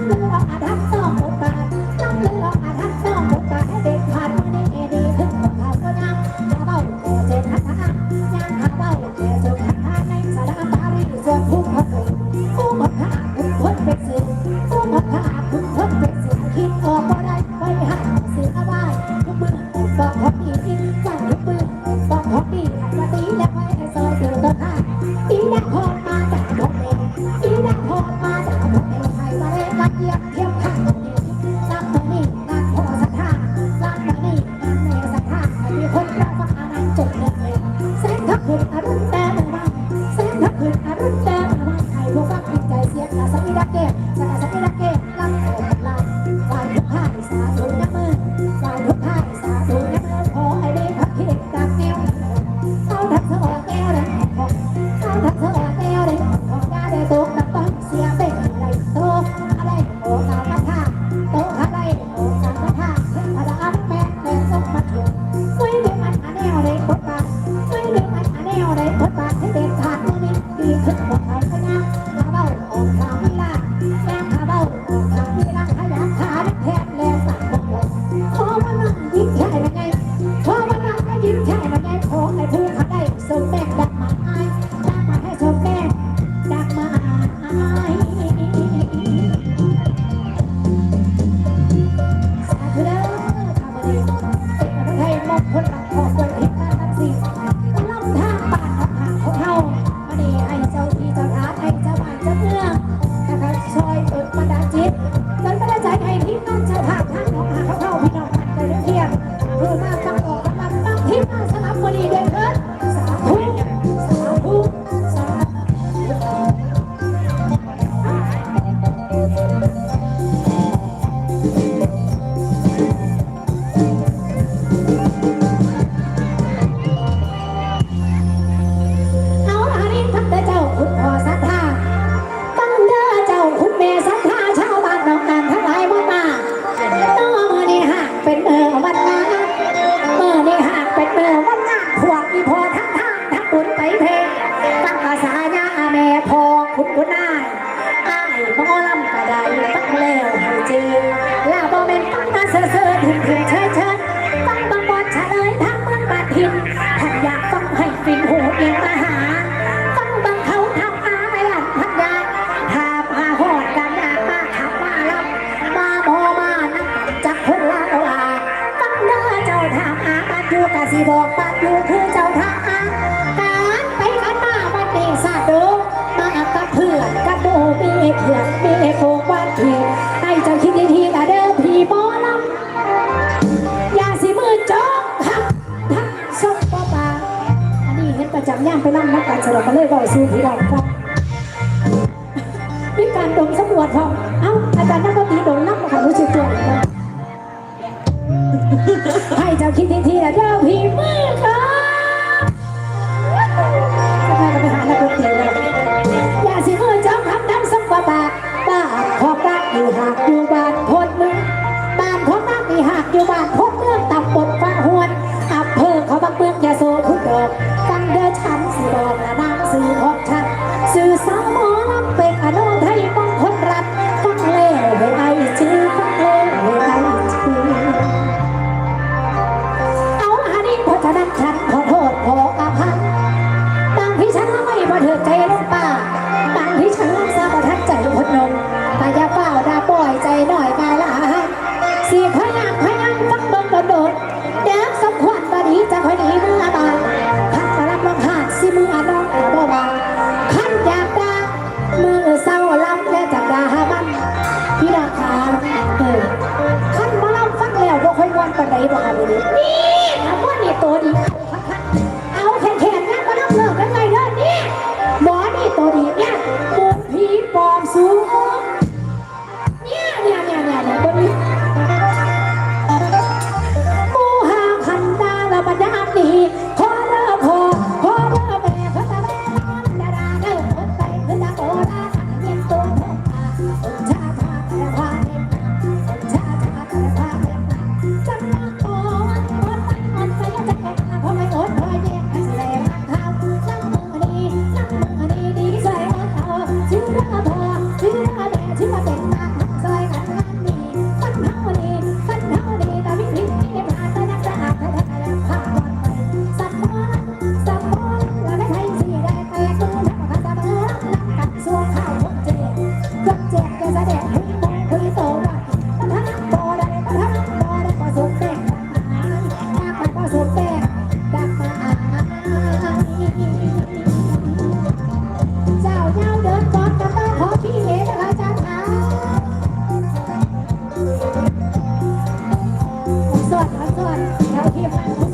i don't Yeah. สิบอกปากอยู่คือเจ้าท่าอาการไปขันมาบัดนี้สาดูมาอักับเพื่อนกับโมมีเพื่อนมีโกวันเพีให้เจ้าคิดดีๆต่เด้อพี่บอลำอย่าสิมือจองทักทักสบปปาอันนี้เห็นประจำย่างไปนั่งนักการสลับมาเลยบอกซื้อพี่ดอกครับมีการดมสำรวจเองเอ้าอาจารย์นักดนตรีดมนักมาขอรู้สึกตัวให้เจ้าคิดดีๆนะเด้อ อยู่บ้านพบเรื่องตับลฟังหวนอำเภอเขาบักเมืองยาโสทุกดอกฟังเด้อฉันสิบอก ก่อนแล้วพี่ฟัง